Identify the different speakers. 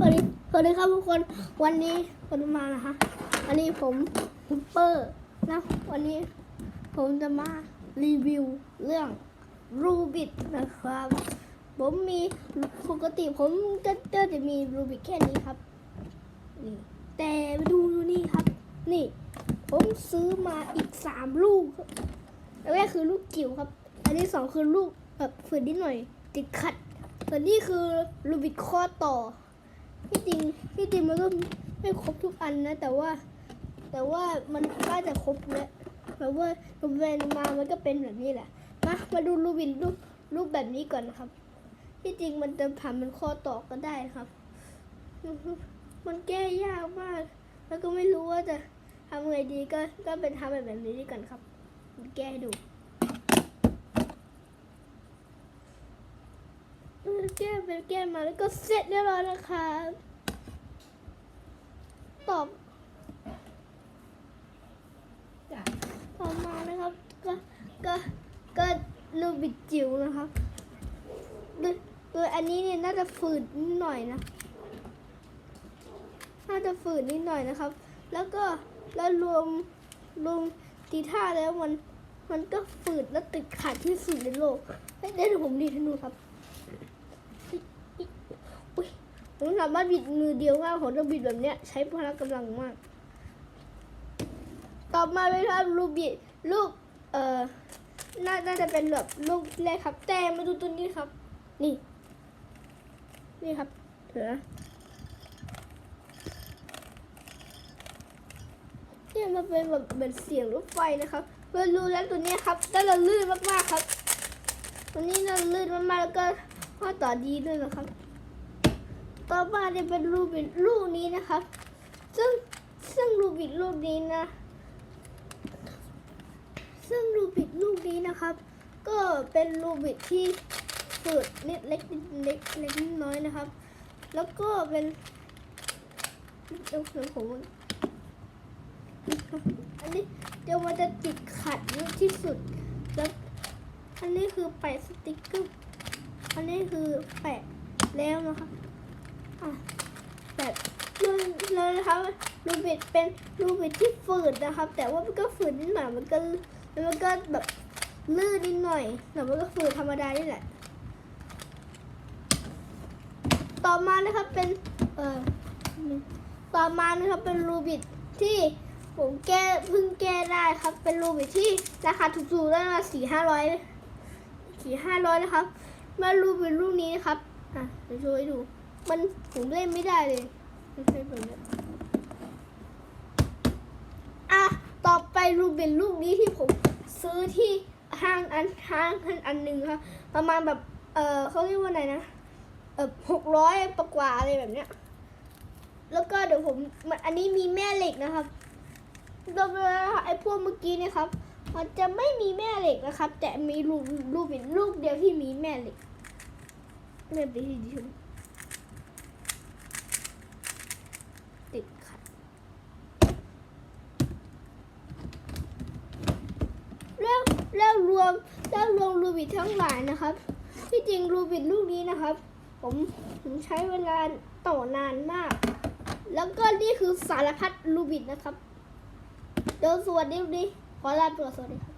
Speaker 1: สวัสดีสวัสดีครับทุกคนวันนี้ผมมานะคะวันนี้ผมฮุปเปอร์นะวันนี้ผมจะมารีวิวเรื่องรูบิดนะครับ ผมมีปกติผมก็ก็จะมีรูบิดแค่นี้ครับนี่แต่มาดูนี่ครับ นี่ ผมซื้อมาอีกสามลูกอันแรกคือลูกจิ๋วครับ อันที่สองคือลูกแบบฝืนนิดหน่อย ติดขัดส่วนนี้คือรูบิดข้อต่อ ที่จริงที่จริงมันก็ไม่ครบทุกอันนะ แต่ว่า แต่ว่ามันน่าจะครบแล้วแบบว่ารูปแวนมามันก็เป็นแบบนี้แหละมามาดูรูบินรูปรูปแบบนี้ก่อนนะครับ ที่จริงมันจะผ่านมันข้อต่อก็ได้ครับ มันแก้ยากมาก แล้วก็ไม่รู้ว่าจะทำไงดีก็ก็เป็นทำแบบแบบนี้ดีกันครับ แก้ให้ดูเออ แก้ไปแก้มาแล้วก็เสร็จเรียบร้อยแล้วครับตอบต่อมานะครับ ก็ก็ก็ลูบิจิ๋วนะครับโดยโดยอันนี้เนี่ยน่าจะฝืดนิดหน่อยนะน่าจะฝืดนิดหน่อยนะครับ แล้วก็แล้วรวมรวมตีท่าแล้วมันมันก็ฝืดและติดขัดที่สุดในโลกเฮ้ยเดี๋ยวผมดีดให้ดูครับอุ๊ ยผมสามารถบิดมือเดียวว่าผมต้องบิดแบบเนี้ย ใช้พละกำลังมาก ต่อมาเป็นครับลูกบิดลูกเอ่อน่าน่าจะเป็นแบบลูกแรกครับ แต่มาดูตัวนี้ครับ นี่ นี่ครับเถอะเนี่ยมันเป็นแบบเหมือนเสียงรถไฟนะครับเพื่อรู้แล้วตัวนี้ครับแล้วเราลื่นมากๆครับ ตัวนี้เราลื่นมากๆแล้วก็ข้อต่อดีด้วยนะครับ ต่อมาจะเป็นรูบิดลูกนี้นะครับ ซึ่งซึ่งรูบิดลูกนี้นะ ซึ่งรูบิดลูกนี้นะครับ ก็เป็นรูบิดที่ฝืดนิดเล็กนิดเล็กเล็กน้อยนะครับ แล้วก็เป็นเดี๋ยวผมอันนี้เดี๋ยวมันจะติดขัดเยอะที่สุด แล้วอันนี้คือแปะสติกเกอร์ อันนี้คือแปะแล้วนะคะอะแบบ เลยนะครับรูบิดเป็นรูบิดที่ฝืดนะครับ แต่ว่ามันก็ฝืดนิดหน่อยมันก็มันก็แบบลื่นนิดหน่อยแต่มันก็ฝืดธรรมดานี่แหละ ต่อมานะครับเป็นเอ่อต่อมานะครับเป็นรูบิดที่ผมแก้เพิ่งแก้ได้ครับ เป็นรูบิดที่ราคาถูกๆได้มาสี่ห้าร้อยสี่ห้าร้อยนะครับมารูบิดลูกนี้นะครับอะเดี๋ยวโชว์ให้ดูมันผมเล่นไม่ได้เลยไม่ใช่แบบนี้อะต่อไป รูบิดลูกนี้ที่ผมซื้อที่ห้างอันห้างอันอันหนึ่งครับ ประมาณแบบ เออเขาเรียกว่าไรนะเออหกร้อยประกว่าอะไรแบบเนี้ย แล้วก็เดี๋ยวผมมันอันนี้มีแม่เหล็กนะครับดยไอ้พวกเมื่อกี้เนี่ยครับ มันจะไม่มีแม่เหล็กนะครับ แต่มีลูกลูกเป็นลูกเดียวที่มีแม่เหล็กแม่เป็นที่ดิฉันติดขัด แล้วรวมแล้วรวมรูบิททั้งหลายนะครับ ที่จริงรูบิทลูกนี้นะครับ ผมผมใช้เวลาต่อนานมาก แล้วก็นี่คือสารพัดรูบิทนะครับเดี๋ยวสวัสดีดีขอลาไปก่อนสวัสดีครับ